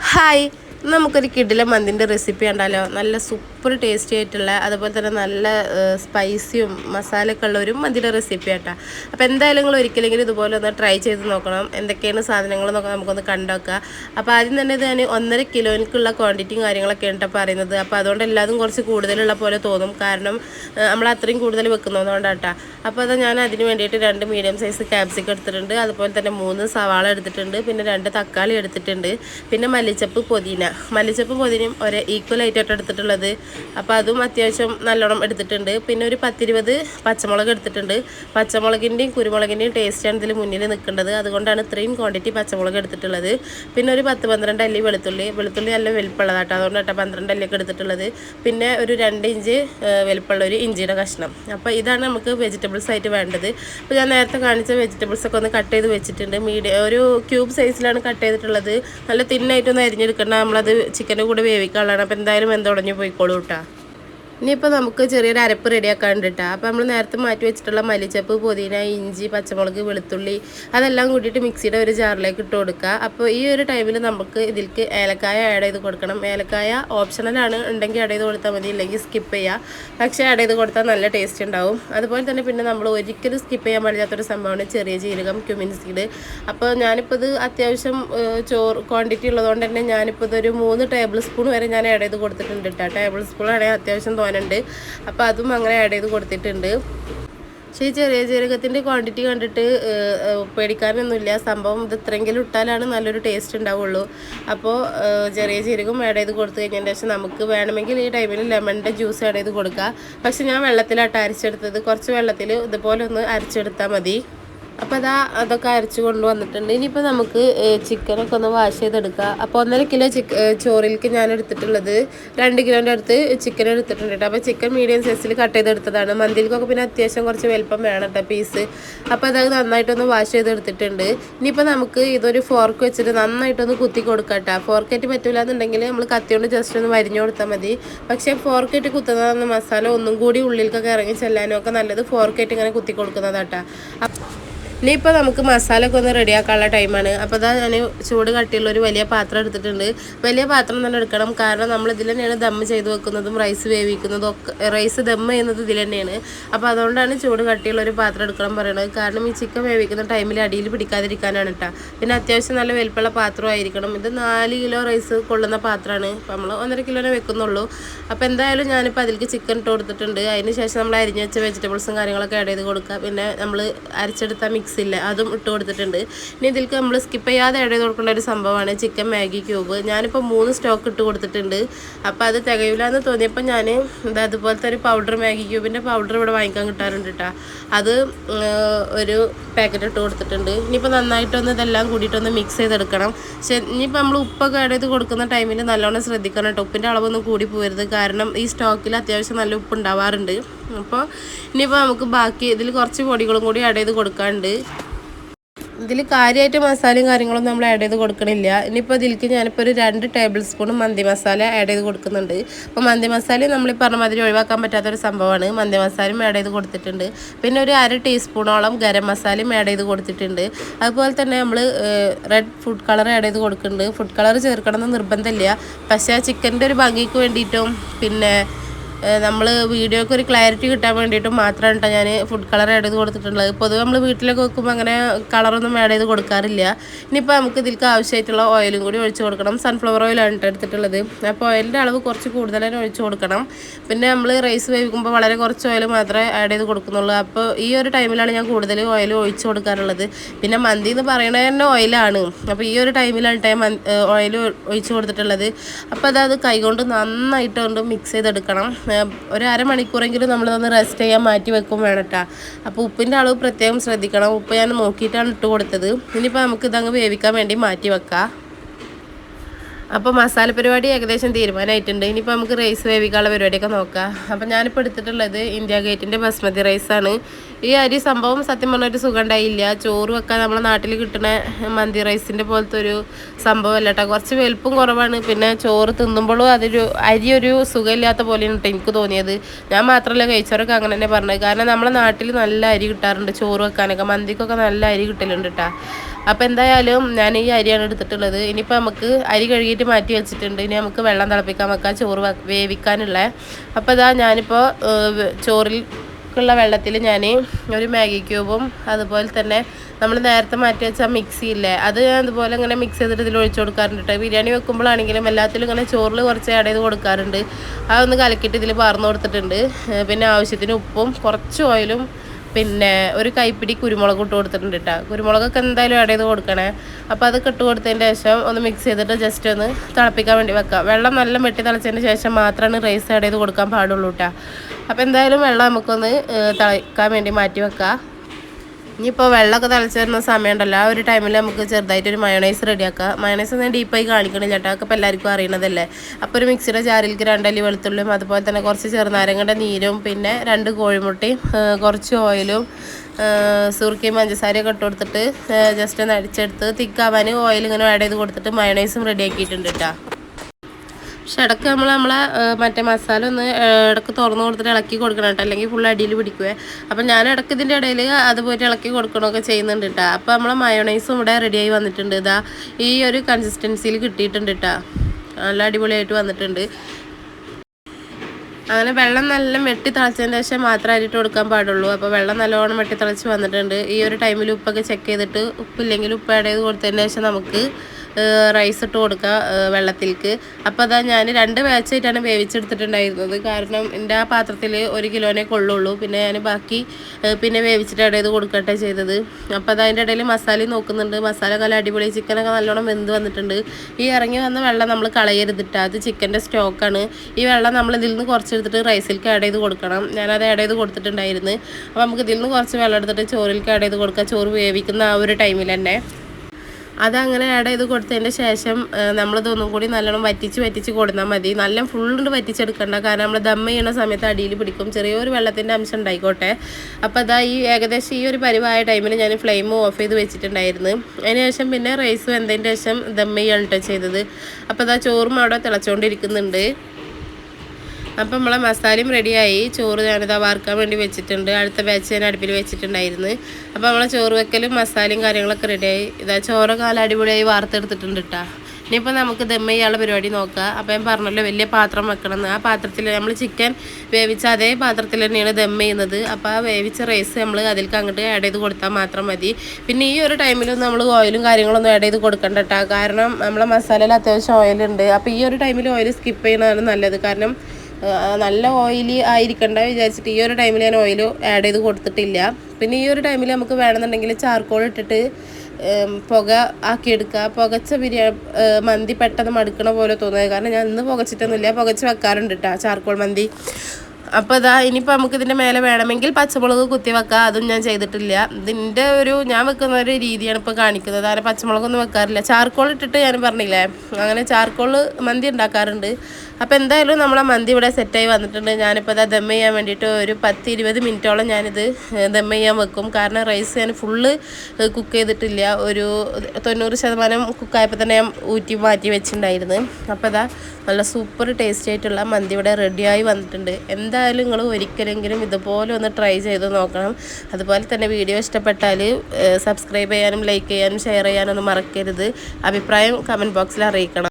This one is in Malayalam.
ഹായ് ഇന്ന് നമുക്കൊരു കിടില മന്തിന്റെ റെസിപ്പി ഉണ്ടല്ലോ നല്ല സൂപ്പർ ടേസ്റ്റി ആയിട്ടുള്ള അതുപോലെ തന്നെ നല്ല സ്പൈസിയും മസാലയൊക്കെ ഉള്ള ഒരു മന്തിയുടെ റെസിപ്പി ആട്ടാ. അപ്പോൾ എന്തായാലും നിങ്ങൾ ഒരിക്കലെങ്കിലും ഇതുപോലെ ഒന്ന് ട്രൈ ചെയ്ത് നോക്കണം. എന്തൊക്കെയാണ് സാധനങ്ങൾ എന്നൊക്കെ നമുക്കൊന്ന് കണ്ടുവെക്കാം അപ്പോൾ ആദ്യം തന്നെ ഇത് ഞാൻ ഒന്നര കിലോയ്ക്കുള്ള ക്വാണ്ടിറ്റിയും കാര്യങ്ങളൊക്കെ ഉണ്ട് പറയുന്നത്. അപ്പോൾ അതുകൊണ്ട് എല്ലാതും കുറച്ച് കൂടുതലുള്ള പോലെ തോന്നും. കാരണം നമ്മൾ അത്രയും കൂടുതൽ വെക്കുന്നതുകൊണ്ടാട്ടാ. അപ്പോൾ അത് ഞാൻ അതിന് വേണ്ടിയിട്ട് രണ്ട് മീഡിയം സൈസ് ക്യാപ്സിക്കം എടുത്തിട്ടുണ്ട്. അതുപോലെ തന്നെ മൂന്ന് സവാള എടുത്തിട്ടുണ്ട്. പിന്നെ രണ്ട് തക്കാളി എടുത്തിട്ടുണ്ട്. പിന്നെ മല്ലിച്ചപ്പ് പൊതിന. മല്ലിച്ചപ്പ് പൊതിനും ഒരേ ഈക്വൽ ആയിട്ടാണ് എടുത്തിട്ടുള്ളത്. അപ്പോൾ അതും അത്യാവശ്യം നല്ലോണം എടുത്തിട്ടുണ്ട്. പിന്നെ ഒരു പത്തിരുപത് പച്ചമുളക് എടുത്തിട്ടുണ്ട്. പച്ചമുളകിന്റെയും കുരുമുളകിന്റെയും ടേസ്റ്റാണ് ഇതിൽ മുന്നിൽ നിൽക്കേണ്ടത്. അതുകൊണ്ടാണ് ഇത്രയും ക്വാണ്ടിറ്റി പച്ചമുളക് എടുത്തിട്ടുള്ളത്. പിന്നെ ഒരു പത്ത് പന്ത്രണ്ട് അല്ലി വെളുത്തുള്ളി. വെളുത്തുള്ളി നല്ല വലിപ്പമുള്ളതാട്ടോ അതുകൊണ്ടാട്ടോ പന്ത്രണ്ട് അല്ലിയൊക്കെ എടുത്തിട്ടുള്ളത്. പിന്നെ ഒരു രണ്ട് ഇഞ്ച് വലിപ്പമുള്ള ഒരു ഇഞ്ചിയുടെ കഷ്ണം. അപ്പോൾ ഇതാണ് നമുക്ക് വെജിറ്റബിൾസ് ആയിട്ട് വേണ്ടത്. അപ്പോൾ ഞാൻ നേരത്തെ കാണിച്ച വെജിറ്റബിൾസ് ഒക്കെ ഒന്ന് കട്ട് ചെയ്ത് വെച്ചിട്ടുണ്ട്. മീഡിയം ഒരു ക്യൂബ് സൈസിലാണ് കട്ട് ചെയ്തിട്ടുള്ളത്. നല്ല തിന്നായിട്ടൊന്ന് അരിഞ്ഞെടുക്കണം നമ്മളത് ചിക്കന്റെ കൂടെ വേവിക്കാനുള്ളതാണ്. അപ്പോൾ എന്തായാലും എന്തുടഞ്ഞു പോയിക്കോളൂ കേട്ടോ ഇനിയിപ്പോൾ നമുക്ക് ചെറിയൊരു അരപ്പ് റെഡിയാക്കാണ്ട് കേട്ടോ അപ്പോൾ നമ്മൾ നേരത്തെ മാറ്റി വെച്ചിട്ടുള്ള മല്ലിച്ചപ്പ് പുതിന ഇഞ്ചി പച്ചമുളക് വെളുത്തുള്ളി അതെല്ലാം കൂട്ടിയിട്ട് മിക്സിയുടെ ഒരു ജാറിലേക്ക് ഇട്ട് കൊടുക്കുക അപ്പോൾ ഈ ഒരു ടൈമിൽ നമുക്ക് ഇതിലേക്ക് ഏലക്കായ ആഡ് ചെയ്ത് കൊടുക്കണം. ഏലക്കായ ഓപ്ഷണലാണ് ഉണ്ടെങ്കിൽ ആഡ് ചെയ്ത് കൊടുത്താൽ മതി. ഇല്ലെങ്കിൽ സ്കിപ്പ് ചെയ്യുക പക്ഷേ ആഡ് ചെയ്ത് കൊടുത്താൽ നല്ല ടേസ്റ്റ് ഉണ്ടാവും. അതുപോലെ തന്നെ പിന്നെ നമ്മൾ ഒരിക്കലും സ്കിപ്പ് ചെയ്യാൻ പാടില്ലാത്തൊരു സംഭവമാണ് ചെറിയ ജീരകം ക്യുമിൻ സീഡ് അപ്പോൾ ഞാനിപ്പോൾ ഇത് അത്യാവശ്യം ചോറ് ക്വാണ്ടിറ്റി ഉള്ളതുകൊണ്ട് തന്നെ ഞാനിപ്പോൾ ഇതൊരു മൂന്ന് ടേബിൾ സ്പൂൺ വരെ ഞാൻ ആഡ് ചെയ്ത് കൊടുത്തിട്ടുണ്ട് കേട്ടോ ടേബിൾ സ്പൂൺ ആണെങ്കിൽ അത്യാവശ്യം തോനുണ്ട് അപ്പോൾ അതും അങ്ങനെ ആഡ് ചെയ്ത് കൊടുത്തിട്ടുണ്ട്. പക്ഷേ ഈ ചെറിയ ജീരകത്തിന്റെ ക്വാണ്ടിറ്റി കണ്ടിട്ട് പേടിക്കാനൊന്നുമില്ല. സംഭവം ഇത് ഇത്രയെങ്കിലും ഇട്ടാലാണ് നല്ലൊരു ടേസ്റ്റ് ഉണ്ടാവുള്ളൂ. അപ്പോൾ ചെറിയ ജീരകം ആഡ് ചെയ്ത് കൊടുത്തു കഴിഞ്ഞതിന് ശേഷം നമുക്ക് വേണമെങ്കിൽ ഈ ടൈമിൽ ലെമണിന്റെ ജ്യൂസ് ആഡ് ചെയ്ത് കൊടുക്കാം. പക്ഷേ ഞാൻ വെള്ളത്തിലാട്ട് അരച്ചെടുത്തത്. കുറച്ച് വെള്ളത്തിൽ ഇതുപോലെ ഒന്ന് അരച്ചെടുത്താൽ മതി. അപ്പോൾ അതാ അതൊക്കെ അരച്ച് കൊണ്ടുവന്നിട്ടുണ്ട്. ഇനിയിപ്പോൾ നമുക്ക് ചിക്കനൊക്കെ ഒന്ന് വാഷ് ചെയ്തെടുക്കുക അപ്പോൾ ഒന്നര കിലോ ചിക്ക ചോറിലേക്ക് ഞാൻ എടുത്തിട്ടുള്ളത് രണ്ട് കിലോന്റെ അടുത്ത് ചിക്കൻ എടുത്തിട്ടുണ്ട് കേട്ടോ. അപ്പോൾ ചിക്കൻ മീഡിയം സൈസിൽ കട്ട് ചെയ്തെടുത്തതാണ്. മന്തിയിലേക്കൊക്കെ പിന്നെ അത്യാവശ്യം കുറച്ച് വലിപ്പം വേണം കേട്ടോ പീസ് അപ്പോൾ അത് നന്നായിട്ടൊന്ന് വാഷ് ചെയ്തെടുത്തിട്ടുണ്ട്. ഇനിയിപ്പോൾ നമുക്ക് ഇതൊരു ഫോർക്ക് വെച്ചിട്ട് നന്നായിട്ടൊന്ന് കുത്തി കൊടുക്കാം കേട്ടോ. ഫോർക്കേറ്റ് പറ്റില്ല എന്നുണ്ടെങ്കിൽ നമ്മൾ കത്തിയോണ്ട് ജസ്റ്റ് ഒന്ന് വരിഞ്ഞു കൊടുത്താൽ മതി. പക്ഷേ ഫോർക്കേറ്റ് കുത്തുന്നതാണ് മസാല. ഒന്നും കൂടി ഉള്ളിലേക്കൊക്കെ ഇറങ്ങി ചെല്ലാനും ഒക്കെ നല്ലത് ഫോർക്കേറ്റ് ഇങ്ങനെ കുത്തി കൊടുക്കുന്നതാട്ടാ ഇനിയിപ്പോൾ നമുക്ക് മസാല ഒക്കെ ഒന്ന് റെഡിയാക്കാനുള്ള ടൈമാണ് അപ്പോൾ അതാ ഞാൻ ചൂട് കട്ടിയുള്ള ഒരു വലിയ പാത്രം എടുത്തിട്ടുണ്ട്. വലിയ പാത്രം തന്നെ എടുക്കണം. കാരണം നമ്മൾ ഇതിൽ തന്നെയാണ് ദമ്മ് ചെയ്ത് വെക്കുന്നതും റൈസ് വേവിക്കുന്നതും ഒക്കെ റൈസ് ദമ്മ് ചെയ്യുന്നത് ഇതിൽ തന്നെയാണ്. അപ്പോൾ അതുകൊണ്ടാണ് ചൂട് കട്ടിയുള്ള ഒരു പാത്രം എടുക്കണം പറയുന്നത്. കാരണം ഈ ചിക്കൻ വേവിക്കുന്ന ടൈമിൽ അടിയിൽ പിടിക്കാതിരിക്കാനാണ് കേട്ടോ പിന്നെ അത്യാവശ്യം നല്ല വലുപ്പുള്ള പാത്രം ആയിരിക്കണം. ഇത് നാല് കിലോ റൈസ് കൊള്ളുന്ന പാത്രമാണ്. അപ്പോൾ നമ്മൾ ഒന്നര കിലോനെ വെക്കുന്നുള്ളൂ. അപ്പോൾ എന്തായാലും ഞാനിപ്പോൾ അതിലേക്ക് ചിക്കൻ ഇട്ട് കൊടുത്തിട്ടുണ്ട്. അതിന് ശേഷം നമ്മൾ അരിഞ്ഞ് വെച്ച വെജിറ്റബിൾസും കാര്യങ്ങളൊക്കെ ആഡ് ചെയ്ത് കൊടുക്കുക. പിന്നെ നമ്മൾ അരച്ചെടുത്ത മിക്സ് ഇല്ല അതും ഇട്ട് കൊടുത്തിട്ടുണ്ട്. ഇനി ഇതിലേക്ക് നമ്മൾ സ്കിപ്പ് ചെയ്യാതെ ഇടയിൽ കൊടുക്കേണ്ട ഒരു സംഭവമാണ് ചിക്കൻ മാഗി ക്യൂബ് ഞാനിപ്പോൾ മൂന്ന് സ്റ്റോക്ക് ഇട്ട് കൊടുത്തിട്ടുണ്ട്. അപ്പോൾ അത് തികയില്ല എന്ന് തോന്നിയപ്പോൾ ഞാൻ അതുപോലത്തെ ഒരു പൗഡർ മാഗി ക്യൂബിന്റെ പൗഡർ ഇവിടെ വാങ്ങിക്കാൻ കിട്ടാറുണ്ട് കേട്ടോ അത് ഒരു പാക്കറ്റ് ഇട്ട് കൊടുത്തിട്ടുണ്ട്. ഇനിയിപ്പോൾ നന്നായിട്ടൊന്ന് ഇതെല്ലാം കൂടിയിട്ടൊന്ന് മിക്സ് ചെയ്തെടുക്കണം. പക്ഷേ ഇനിയിപ്പോൾ നമ്മൾ ഉപ്പൊക്കെ ആഡ് ചെയ്ത് കൊടുക്കുന്ന ടൈമിൽ നല്ലോണം ശ്രദ്ധിക്കണം കേട്ടോ ഉപ്പിന്റെ അളവൊന്നും കൂടി പോരുത്. കാരണം ഈ സ്റ്റോക്കിൽ അത്യാവശ്യം നല്ല ഉപ്പ് ഉണ്ടാവാറുണ്ട്. അപ്പോൾ ഇനിയിപ്പോൾ നമുക്ക് ബാക്കി ഇതിൽ കുറച്ച് പൊടികളും കൂടി ആഡ് ചെയ്ത് കൊടുക്കാനുണ്ട് ഇതിൽ കാര്യമായിട്ട് മസാലയും കാര്യങ്ങളും നമ്മൾ ആഡ് ചെയ്ത് കൊടുക്കണില്ല. ഇനിയിപ്പോൾ ഇതിലേക്ക് ഞാനിപ്പോൾ ഒരു രണ്ട് ടേബിൾ സ്പൂൺ മന്തി മസാല ആഡ് ചെയ്ത് കൊടുക്കുന്നുണ്ട്. അപ്പോൾ മന്തി മസാല നമ്മൾ ഈ പറഞ്ഞ മാതിരി ഒഴിവാക്കാൻ പറ്റാത്തൊരു സംഭവമാണ്. മന്തി മസാലയും ആഡ് ചെയ്ത് കൊടുത്തിട്ടുണ്ട്. പിന്നെ ഒരു അര ടീസ്പൂണോളം ഗരം മസാലയും ആഡ് ചെയ്ത് കൊടുത്തിട്ടുണ്ട്. അതുപോലെ തന്നെ നമ്മൾ റെഡ് ഫുഡ് കളർ ആഡ് ചെയ്ത് കൊടുക്കുന്നുണ്ട്. ഫുഡ് കളർ ചേർക്കണമെന്ന് നിർബന്ധമില്ല. പക്ഷേ ചിക്കന്റെ ഒരു ഭംഗിക്ക് വേണ്ടിയിട്ടും പിന്നെ നമ്മൾ വീഡിയോക്ക് ഒരു ക്ലാരിറ്റി കിട്ടാൻ വേണ്ടിയിട്ട് മാത്രമാണ് കേട്ടോ ഞാൻ ഫുഡ് കളർ ആഡ് ചെയ്ത് കൊടുത്തിട്ടുള്ളത്. പൊതുവെ നമ്മൾ വീട്ടിലൊക്കെ വെക്കുമ്പോൾ അങ്ങനെ കളറൊന്നും ആഡ് ചെയ്ത് കൊടുക്കാറില്ല. ഇനിയിപ്പോൾ നമുക്ക് ഇതിലേക്ക് ആവശ്യമായിട്ടുള്ള ഓയിലും കൂടി ഒഴിച്ച് കൊടുക്കണം. സൺഫ്ലവർ ഓയിലാണ് എടുത്തിട്ടുള്ളത്. അപ്പോൾ ഓയിലിന്റെ അളവ് കുറച്ച് കൂടുതൽ തന്നെ ഒഴിച്ച് കൊടുക്കണം. പിന്നെ നമ്മൾ റൈസ് വേവിക്കുമ്പോൾ വളരെ കുറച്ച് ഓയിൽ മാത്രമേ ആഡ് ചെയ്ത് കൊടുക്കുന്നുള്ളൂ. അപ്പോൾ ഈ ഒരു ടൈമിലാണ് ഞാൻ കൂടുതൽ ഓയിൽ ഒഴിച്ച് കൊടുക്കാറുള്ളത്. പിന്നെ മന്തി എന്ന് പറയുന്നത് തന്നെ ഓയിലാണ് അപ്പോൾ ഈ ഒരു ടൈമിലാണ് ടൈം ഓയിൽ ഒഴിച്ച് കൊടുത്തിട്ടുള്ളത്. അപ്പോൾ അത് കൈകൊണ്ട് നന്നായിട്ട് കൊണ്ട് മിക്സ് ചെയ്തെടുക്കണം. ഒരു അരമണിക്കൂറെങ്കിലും നമ്മളതൊന്ന് റെസ്റ്റ് ചെയ്യാൻ മാറ്റി വെക്കും വേണം കേട്ടോ അപ്പോൾ ഉപ്പിന്റെ അളവ് പ്രത്യേകം ശ്രദ്ധിക്കണം. ഉപ്പ് ഞാൻ നോക്കിയിട്ടാണ് ഇട്ട് കൊടുത്തത്. ഇനിയിപ്പോൾ നമുക്ക് ഇതങ്ങ് വേവിക്കാൻ വേണ്ടി മാറ്റി വെക്കാം. അപ്പോൾ മസാല പരിപാടി ഏകദേശം തീരുമാനമായിട്ടുണ്ട് ഇനിയിപ്പോൾ നമുക്ക് റൈസ് വേവിക്കാനുള്ള പരിപാടിയൊക്കെ നോക്കാം. അപ്പോൾ ഞാനിപ്പോൾ എടുത്തിട്ടുള്ളത് ഇന്ത്യ ഗേറ്റിന്റെ ബസ്മതി റൈസാണ് ഈ അരി സംഭവം സത്യം പറഞ്ഞ ഒരു സുഖം ഉണ്ടായില്ല. ചോറ് വെക്കാൻ നമ്മളെ നാട്ടിൽ കിട്ടുന്ന മന്തി റൈസിന്റെ പോലത്തെ ഒരു സംഭവം അല്ല കേട്ടോ. കുറച്ച് വലുപ്പം കുറവാണ്. പിന്നെ ചോറ് തിന്നുമ്പോഴും അതൊരു അരി ഒരു സുഖമില്ലാത്ത പോലെയാണ് കേട്ടോ എനിക്ക് തോന്നിയത്. ഞാൻ മാത്രമല്ല കഴിച്ചവരൊക്കെ അങ്ങനെ തന്നെ പറഞ്ഞത്. കാരണം നമ്മളെ നാട്ടിൽ നല്ല അരി കിട്ടാറുണ്ട് ചോറ് വെക്കാനൊക്കെ. മന്തിക്കൊക്കെ നല്ല അരി കിട്ടലുണ്ട് കേട്ടോ അപ്പോൾ എന്തായാലും ഞാൻ ഈ അരിയാണ് എടുത്തിട്ടുള്ളത്. ഇനിയിപ്പോൾ നമുക്ക് അരി കഴുകിയിട്ട് മാറ്റി വെച്ചിട്ടുണ്ട്. ഇനി നമുക്ക് വെള്ളം തിളപ്പിക്കാൻ വെക്കാം ചോറ് വേവിക്കാനുള്ള. അപ്പോൾ ഇതാ ഞാനിപ്പോൾ ചോറിൽ ഉള്ള വെള്ളത്തിൽ ഞാൻ ഒരു മാഗി ക്യൂബും അതുപോലെ തന്നെ നമ്മൾ നേരത്തെ മാറ്റി വെച്ച മിക്സി ഇല്ലേ അത് അതുപോലെ ഇങ്ങനെ മിക്സ് ചെയ്തിട്ട് ഇതിൽ ഒഴിച്ചു കൊടുക്കാറുണ്ട് കേട്ടോ ബിരിയാണി വെക്കുമ്പോഴാണെങ്കിലും എല്ലാത്തിലും ഇങ്ങനെ ചോറിൽ കുറച്ച് ആഡ് ചെയ്ത് കൊടുക്കാറുണ്ട്. അതൊന്ന് കലക്കിയിട്ട് ഇതിൽ പറന്ന് കൊടുത്തിട്ടുണ്ട്. പിന്നെ ആവശ്യത്തിന് ഉപ്പും കുറച്ച് ഓയിലും പിന്നെ ഒരു കൈപ്പിടി കുരുമുളക് ഇട്ട് കൊടുത്തിട്ടുണ്ട് കേട്ടോ കുരുമുളകൊക്കെ എന്തായാലും ആഡ് ചെയ്ത് കൊടുക്കണേ. അപ്പോൾ അത് ഇട്ട് കൊടുത്തതിന്റെ ശേഷം ഒന്ന് മിക്സ് ചെയ്തിട്ട് ജസ്റ്റ് ഒന്ന് തിളപ്പിക്കാൻ വേണ്ടി വെക്കുക വെള്ളം നല്ല വെട്ടി തിളച്ചതിന് ശേഷം മാത്രമാണ് റൈസ് ആഡ് ചെയ്ത് കൊടുക്കാൻ പാടുള്ളൂ കേട്ടോ അപ്പോൾ എന്തായാലും വെള്ളം നമുക്കൊന്ന് തിളക്കാൻ വേണ്ടി മാറ്റി വെക്കാം. ഇനിയിപ്പോൾ വെള്ളമൊക്കെ തിളച്ച് വരുന്ന സമയമുണ്ടല്ലോ. ആ ഒരു ടൈമിൽ നമുക്ക് ചെറുതായിട്ടൊരു മയോണൈസ് റെഡിയാക്കാം മയോണൈസ് ഞാൻ ഡീപ്പായി കാണിക്കണില്ല ചേട്ടാ ഒക്കെ ഇപ്പോൾ എല്ലാവർക്കും അറിയണതല്ലേ. അപ്പോൾ ഒരു മിക്സിയുടെ ജാറിലേക്ക് രണ്ടല്ലി വെളുത്തുള്ളിയും അതുപോലെ തന്നെ കുറച്ച് ചെറുനാരങ്ങയുടെ നീരും പിന്നെ രണ്ട് കോഴിമുട്ടയും കുറച്ച് ഓയിലും സുറുക്കിയും പഞ്ചസാരയൊക്കെ ഇട്ട് കൊടുത്തിട്ട് ജസ്റ്റ് ഒന്ന് അടിച്ചെടുത്ത് തിക്കാവാൻ ഓയിൽ ഇങ്ങനെ ആഡ് ചെയ്ത് കൊടുത്തിട്ട് മയോണൈസും റെഡിയാക്കിയിട്ടുണ്ട് കേട്ടോ. പക്ഷെ ഇടയ്ക്ക് നമ്മൾ നമ്മളെ മറ്റേ മസാല ഒന്ന് ഇടയ്ക്ക് തുറന്ന് കൊടുത്തിട്ട് ഇളക്കി കൊടുക്കണം കേട്ടോ. അല്ലെങ്കിൽ ഫുൾ അടിയിൽ പിടിക്കുവേ. അപ്പം ഞാൻ ഇടയ്ക്ക് ഇതിന്റെ ഇടയിൽ അത് പോയിട്ട് ഇളക്കി കൊടുക്കണമൊക്കെ ചെയ്യുന്നുണ്ട് കേട്ടോ. അപ്പോൾ നമ്മളെ മയോണൈസും ഇവിടെ റെഡിയായി വന്നിട്ടുണ്ട്. ഇതാ ഈ ഒരു കൺസിസ്റ്റൻസിയിൽ കിട്ടിയിട്ടുണ്ട് കേട്ടോ. നല്ല അടിപൊളിയായിട്ട് വന്നിട്ടുണ്ട്. അങ്ങനെ വെള്ളം നല്ല വെട്ടി തിളച്ചതിന് ശേഷം മാത്രമേ അരിട്ട് കൊടുക്കാൻ പാടുള്ളൂ. അപ്പോൾ വെള്ളം നല്ലോണം വെട്ടി തിളച്ച് വന്നിട്ടുണ്ട്. ഈ ഒരു ടൈമിൽ ഉപ്പൊക്കെ ചെക്ക് ചെയ്തിട്ട് ഉപ്പില്ലെങ്കിൽ ഉപ്പ് ആഡ് ചെയ്ത് കൊടുത്തതിന് ശേഷം നമുക്ക് റൈസ് ഇട്ട് കൊടുക്കുക വെള്ളത്തിലേക്ക്. അപ്പോൾ അതാ ഞാൻ രണ്ട് ബാച്ചായിട്ടാണ് വേവിച്ചെടുത്തിട്ടുണ്ടായിരുന്നത്. കാരണം എന്റെ ആ പാത്രത്തിൽ ഒരു കിലോനെ കൊള്ളുള്ളൂ. പിന്നെ ഞാൻ ബാക്കി പിന്നെ വേവിച്ചിട്ട് ഇത് കൊടുക്കട്ടെ ചെയ്തത്. അപ്പോൾ അത് അതിന്റെ ഇടയിൽ മസാലയും നോക്കുന്നുണ്ട്. മസാല നല്ല അടിപൊളി ചിക്കനൊക്കെ നല്ലോണം വെന്ത് വന്നിട്ടുണ്ട്. ഈ ഇറങ്ങി വന്ന വെള്ളം നമ്മൾ കളയരുതിട്ട്. അത് ചിക്കന്റെ സ്റ്റോക്കാണ് ഈ വെള്ളം നമ്മൾ ഇതിൽ നിന്ന് കുറച്ചെടുത്തിട്ട് റൈസിലേക്ക് ആഡ് ചെയ്ത് കൊടുക്കണം. ഞാനത് ആഡ് ചെയ്ത് കൊടുത്തിട്ടുണ്ടായിരുന്നു. അപ്പോൾ നമുക്ക് ഇതിൽ നിന്ന് കുറച്ച് വെള്ളം എടുത്തിട്ട് ചോറിലേക്ക് ആഡ് ചെയ്ത് കൊടുക്കുക. ചോറ് വേവിക്കുന്ന ആ ഒരു ടൈമിൽ തന്നെ. അതങ്ങനെ ആഡ് ചെയ്ത് കൊടുത്തതിന്റെ ശേഷം നമ്മളിതൊന്നും കൂടി നല്ലോണം വറ്റിച്ച് വറ്റിച്ച് കൊടുത്താൽ മതി. നല്ല ഫുള്ളുണ്ട് വറ്റിച്ചെടുക്കണ്ട. കാരണം നമ്മൾ ദമ്മ ചെയ്യണ സമയത്ത് അടിയിൽ പിടിക്കും. ചെറിയൊരു വെള്ളത്തിന്റെ അംശം ഉണ്ടായിക്കോട്ടെ. അപ്പോൾ അതാ ഈ ഏകദേശം ഈ ഒരു പരിവായ ടൈമിൽ ഞാൻ ഫ്ലെയിം ഓഫ് ചെയ്ത് വെച്ചിട്ടുണ്ടായിരുന്നു. അതിനുശേഷം പിന്നെ റൈസ് വെന്തതിന്റെ ശേഷം ദമ്മ ചെയ്യാണ് ചെയ്തത്. അപ്പോൾ അതാ ചോറും അവിടെ തിളച്ചുകൊണ്ടിരിക്കുന്നുണ്ട് അപ്പം നമ്മളെ മസാലയും റെഡിയായി. ചോറ് ഞാനിതാ വാർക്കാൻ വേണ്ടി വെച്ചിട്ടുണ്ട്. അടുത്ത ബാച്ച് ഞാൻ അടുപ്പിൽ വെച്ചിട്ടുണ്ടായിരുന്നു. അപ്പോൾ നമ്മളെ ചോറ് വെക്കലും മസാലയും കാര്യങ്ങളൊക്കെ റെഡിയായി. ഇതാ ചോറ് കാലം അടിപൊളിയായി വാർത്തെടുത്തിട്ടുണ്ട് കേട്ടോ ഇനിയിപ്പോൾ നമുക്ക് ദമ്മ ചെയ്യാനുള്ള പരിപാടി നോക്കാം. അപ്പോൾ ഞാൻ പറഞ്ഞല്ലോ വലിയ പാത്രം വെക്കണം എന്ന്. ആ പാത്രത്തിൽ നമ്മൾ ചിക്കൻ വേവിച്ച അതേ പാത്രത്തിൽ തന്നെയാണ് ദമ്മ ചെയ്യുന്നത്. അപ്പോൾ ആ വേവിച്ച റൈസ് നമ്മൾ അതിലേക്ക് അങ്ങോട്ട് ആഡ് ചെയ്ത് കൊടുത്താൽ മാത്രം മതി. പിന്നെ ഈ ഒരു ടൈമിലൊന്നും നമ്മൾ ഓയിലും കാര്യങ്ങളൊന്നും ആഡ് ചെയ്ത് കൊടുക്കണ്ട കേട്ടോ കാരണം നമ്മളെ മസാലയിൽ അത്യാവശ്യം ഓയിലുണ്ട് അപ്പോൾ ഈ ഒരു ടൈമിൽ ഓയിൽ സ്കിപ്പ് ചെയ്യുന്നതാണ് നല്ലത്. കാരണം നല്ല ഓയിലി ആയിരിക്കണ്ട വിചാരിച്ചിട്ട് ഈ ഒരു ടൈമിൽ ഞാൻ ഓയിൽ ആഡ് ചെയ്ത് കൊടുത്തിട്ടില്ല. പിന്നെ ഈ ഒരു ടൈമിൽ നമുക്ക് വേണമെന്നുണ്ടെങ്കിൽ ചാർക്കോൾ ഇട്ടിട്ട് പുക ആക്കിയെടുക്കുക. പുകച്ച ബിരിയാണി മന്തി പെട്ടെന്ന് മടുക്കണ പോലെ തോന്നുന്നത് കാരണം ഞാൻ ഇന്ന് പുകച്ചിട്ടൊന്നുമില്ല. പുകച്ച് വെക്കാറുണ്ട് കേട്ടോ ചാർക്കോൾ മന്തി. അപ്പോൾ ഇതാ ഇനിയിപ്പോൾ നമുക്ക് ഇതിന്റെ മേലെ വേണമെങ്കിൽ പച്ചമുളക് കുത്തി വെക്കാം. അതും ഞാൻ ചെയ്തിട്ടില്ല. ഇതിന്റെ ഒരു ഞാൻ വെക്കുന്ന ഒരു രീതിയാണ് ഇപ്പോൾ കാണിക്കുന്നത്. അങ്ങനെ പച്ചമുളകൊന്നും വെക്കാറില്ല. ചാർക്കോൾ ഇട്ടിട്ട് ഞാൻ പറഞ്ഞില്ലേ? അങ്ങനെ ചാർക്കോൾ മന്തി ഉണ്ടാക്കാറുണ്ട്. അപ്പോൾ എന്തായാലും നമ്മളെ മന്തി ഇവിടെ സെറ്റായി വന്നിട്ടുണ്ട്. ഞാനിപ്പോൾ ഇതാ ദം ചെയ്യാൻ വേണ്ടിയിട്ട് ഒരു പത്ത് ഇരുപത് മിനിറ്റോളം ഞാനിത് ദം ചെയ്യാൻ വെക്കും. കാരണം റൈസ് ഞാൻ ഫുള്ള് കുക്ക് ചെയ്തിട്ടില്ല. ഒരു തൊണ്ണൂറ് ശതമാനം കുക്കായപ്പോൾ തന്നെ ഞാൻ ഊറ്റി മാറ്റി വെച്ചിട്ടുണ്ടായിരുന്നു. അപ്പോൾ ഇതാ നല്ല സൂപ്പർ ടേസ്റ്റി ആയിട്ടുള്ള മന്തി ഇവിടെ റെഡിയായി വന്നിട്ടുണ്ട്. എന്തായാലും നിങ്ങൾ ഒരിക്കലെങ്കിലും ഇതുപോലെ ഒന്ന് ട്രൈ ചെയ്ത് നോക്കണം. അതുപോലെ തന്നെ വീഡിയോ ഇഷ്ടപ്പെട്ടാൽ സബ്സ്ക്രൈബ് ചെയ്യാനും ലൈക്ക് ചെയ്യാനും ഷെയർ ചെയ്യാനൊന്നും മറക്കരുത്. അഭിപ്രായം കമന്റ് ബോക്സിൽ അറിയിക്കണം.